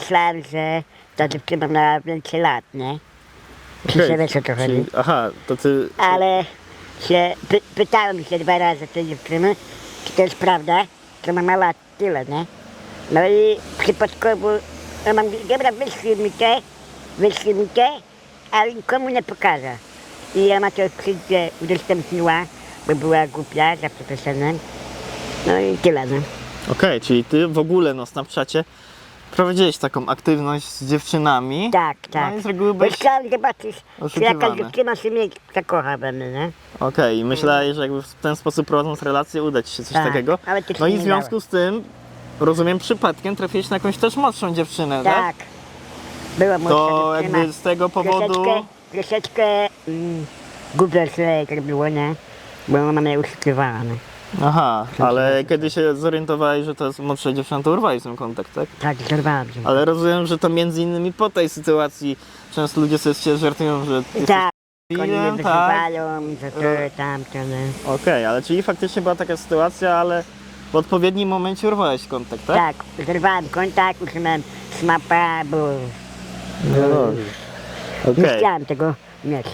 myślałem, że ta dziewczyna miała więcej lat, nie? Czy się wiesz o co chodzi? czyli- Aha, to ty... Ale się py, pytałem się dwa razy tej dziewczyny, czy to jest prawda, że ona ma lat tyle, nie? No i przypadkowo ona mówi, dobra, wyślij mi te, wyślij mi te, ale nikomu nie pokażę. I ona to przyjdzie, udostępniła, bo była głupia, za przeproszeniem. No i tyle, no. Okej, czyli ty w ogóle na Snapchacie prowadziłeś taką aktywność z dziewczynami. Tak, tak. No i z reguły byłeś chciałem zobaczyć, czy oszukiwany. jakaś dziewczyna się mnie zakocha we mnie, nie? Okej, i myślałeś, że jakby w ten sposób prowadząc relację uda ci się coś Tak, takiego. ale to się No i nie w związku z tym, rozumiem, przypadkiem trafiłeś na jakąś też młodszą dziewczynę, tak? Tak. Była młodsza To dziewczyna. jakby z tego powodu... Troszeczkę, troszeczkę mm, głupio się zrobiło, nie? Bo ona mnie uszukiwała, nie? Aha, ale kiedy się zorientowałeś, że to jest młodsza dziewczyna, to urwałeś z nią kontakt, tak? Tak, zerwałam się. Ale rozumiem, że to między innymi po tej sytuacji często ludzie sobie się żartują, że ty Tak, jesteś oni mnie debilem, tak? wyzywają, że to, tamto, nie? Okej, ale czyli faktycznie była taka sytuacja, ale w odpowiednim momencie urwałeś kontakt, tak? Tak, zerwałem kontakt, usunąłem smapa, bo No dobrze. nie Okej. chciałem tego mieć.